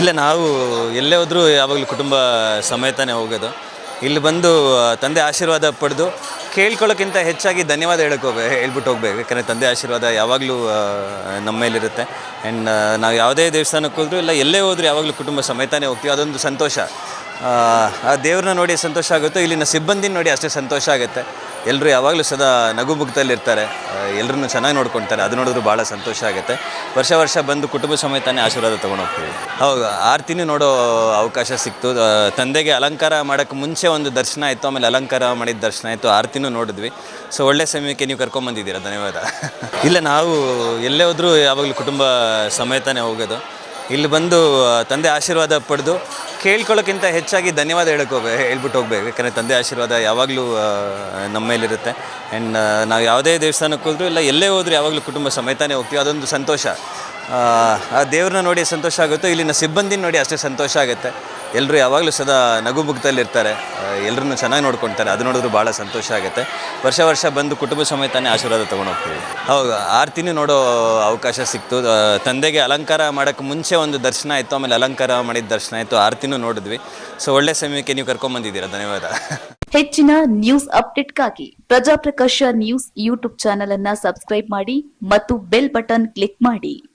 ಇಲ್ಲ, ನಾವು ಎಲ್ಲೇ ಹೋದರೂ ಯಾವಾಗಲೂ ಕುಟುಂಬ ಸಮೇತನೇ ಹೋಗೋದು. ಇಲ್ಲಿ ಬಂದು ತಂದೆ ಆಶೀರ್ವಾದ ಪಡೆದು ಕೇಳ್ಕೊಳ್ಳೋಕ್ಕಿಂತ ಹೆಚ್ಚಾಗಿ ಧನ್ಯವಾದ ಹೇಳಕ್ಕೆ ಹೋಗ್ಬೇಕು ಹೇಳ್ಬಿಟ್ಟು ಹೋಗ್ಬೇಕು. ಯಾಕಂದರೆ ತಂದೆ ಆಶೀರ್ವಾದ ಯಾವಾಗಲೂ ನಮ್ಮ ಮೇಲಿರುತ್ತೆ. ಆ್ಯಂಡ್ ನಾವು ಯಾವುದೇ ದೇವಸ್ಥಾನಕ್ಕೆ ಹೋದರೂ ಇಲ್ಲ, ಎಲ್ಲೇ ಹೋದರೂ ಯಾವಾಗಲೂ ಕುಟುಂಬ ಸಮೇತನೇ ಹೋಗ್ತೀವಿ. ಅದೊಂದು ಸಂತೋಷ. ಆ ದೇವ್ರನ್ನ ನೋಡಿ ಸಂತೋಷ ಆಗುತ್ತೋ, ಇಲ್ಲಿನ ಸಿಬ್ಬಂದಿನ ನೋಡಿ ಅಷ್ಟೇ ಸಂತೋಷ ಆಗುತ್ತೆ. ಎಲ್ಲರೂ ಯಾವಾಗಲೂ ಸದಾ ನಗು ಮುಗ್ದಲ್ಲಿರ್ತಾರೆ. ಎಲ್ಲರನ್ನು ಚೆನ್ನಾಗಿ ನೋಡ್ಕೊಳ್ತಾರೆ ಅದು ನೋಡಿದ್ರು ಭಾಳ ಸಂತೋಷ ಆಗುತ್ತೆ. ವರ್ಷ ವರ್ಷ ಬಂದು ಕುಟುಂಬ ಸಮೇತನೇ ಆಶೀರ್ವಾದ ತೊಗೊಂಡು ಹೋಗ್ತೀವಿ. ಹೌದು, ಆರ್ತಿನೂ ನೋಡೋ ಅವಕಾಶ ಸಿಕ್ತು. ತಂದೆಗೆ ಅಲಂಕಾರ ಮಾಡೋಕ್ಕೆ ಮುಂಚೆ ಒಂದು ದರ್ಶನ ಆಯಿತು, ಆಮೇಲೆ ಅಲಂಕಾರ ಮಾಡಿದ ದರ್ಶನ ಆಯಿತು, ಆರ್ತಿನೂ ನೋಡಿದ್ವಿ. ಸೊ ಒಳ್ಳೆ ಸಮಯಕ್ಕೆ ನೀವು ಕರ್ಕೊಂಬಂದಿದ್ದೀರಾ ಧನ್ಯವಾದ. ಇಲ್ಲ, ನಾವು ಎಲ್ಲೇ ಹೋದರೂ ಯಾವಾಗಲೂ ಕುಟುಂಬ ಸಮೇತನೇ ಹೋಗೋದು. ಇಲ್ಲಿ ಬಂದು ತಂದೆ ಆಶೀರ್ವಾದ ಪಡೆದು ಕೇಳ್ಕೊಳ್ಳೋಕ್ಕಿಂತ ಹೆಚ್ಚಾಗಿ ಧನ್ಯವಾದ ಹೇಳಕ್ಕೆ ಹೇಳ್ಬಿಟ್ಟು ಹೋಗ್ಬೇಕು. ಯಾಕಂದರೆ ತಂದೆ ಆಶೀರ್ವಾದ ಯಾವಾಗಲೂ ನಮ್ಮ ಮೇಲಿರುತ್ತೆ. ಆ್ಯಂಡ್ ನಾವು ಯಾವುದೇ ದೇವಸ್ಥಾನಕ್ಕೆ ಹೋದರೂ ಇಲ್ಲ, ಎಲ್ಲೇ ಹೋದರೂ ಯಾವಾಗಲೂ ಕುಟುಂಬ ಸಮೇತನೇ ಹೋಗ್ತೀವಿ. ಅದೊಂದು ಸಂತೋಷ. ಆ, ದೇವ್ರನ್ನ ನೋಡಿ ಸಂತೋಷ ಆಗುತ್ತೋ ಇಲ್ಲಿನ ಸಿಬ್ಬಂದಿನ ನೋಡಿ ಅಷ್ಟೇ ಸಂತೋಷ ಆಗುತ್ತೆ. ಎಲ್ಲರೂ ಯಾವಾಗಲೂ ಸದಾ ನಗು ಮುಗ್ದಲ್ಲಿರ್ತಾರೆ ಎಲ್ಲರನ್ನು ಚೆನ್ನಾಗಿ ನೋಡ್ಕೊಳ್ತಾರೆ ಅದು ನೋಡಿದ್ರು ಭಾಳ ಸಂತೋಷ ಆಗುತ್ತೆ. ವರ್ಷ ವರ್ಷ ಬಂದು ಕುಟುಂಬ ಸಮೇತನೇ ಆಶೀರ್ವಾದ ತೊಗೊಂಡು ಹೋಗ್ತೀವಿ. ಹೌದು ಆರ್ತಿನೂ ನೋಡೋ ಅವಕಾಶ ಸಿಕ್ತು. ತಂದೆಗೆ ಅಲಂಕಾರ ಮಾಡೋಕ್ಕೆ ಮುಂಚೆ ಒಂದು ದರ್ಶನ ಆಯಿತು ಆಮೇಲೆ ಅಲಂಕಾರ ಮಾಡಿದ ದರ್ಶನ ಆಯಿತು ಆರ್ತಿನೂ ನೋಡಿದ್ವಿ. ಸೊ ಒಳ್ಳೆ ಸಮಯಕ್ಕೆ ನೀವು ಕರ್ಕೊಂಬಂದಿದ್ದೀರಾ ಧನ್ಯವಾದ. ಹೆಚ್ಚಿನ ನ್ಯೂಸ್ ಅಪ್ಡೇಟ್ಗಾಗಿ ಪ್ರಜಾಪ್ರಕಾಶ ನ್ಯೂಸ್ ಯೂಟ್ಯೂಬ್ ಚಾನೆಲ್ ಅನ್ನ ಸಬ್ಸ್ಕ್ರೈಬ್ ಮಾಡಿ ಮತ್ತು ಬೆಲ್ ಬಟನ್ ಕ್ಲಿಕ್ ಮಾಡಿ.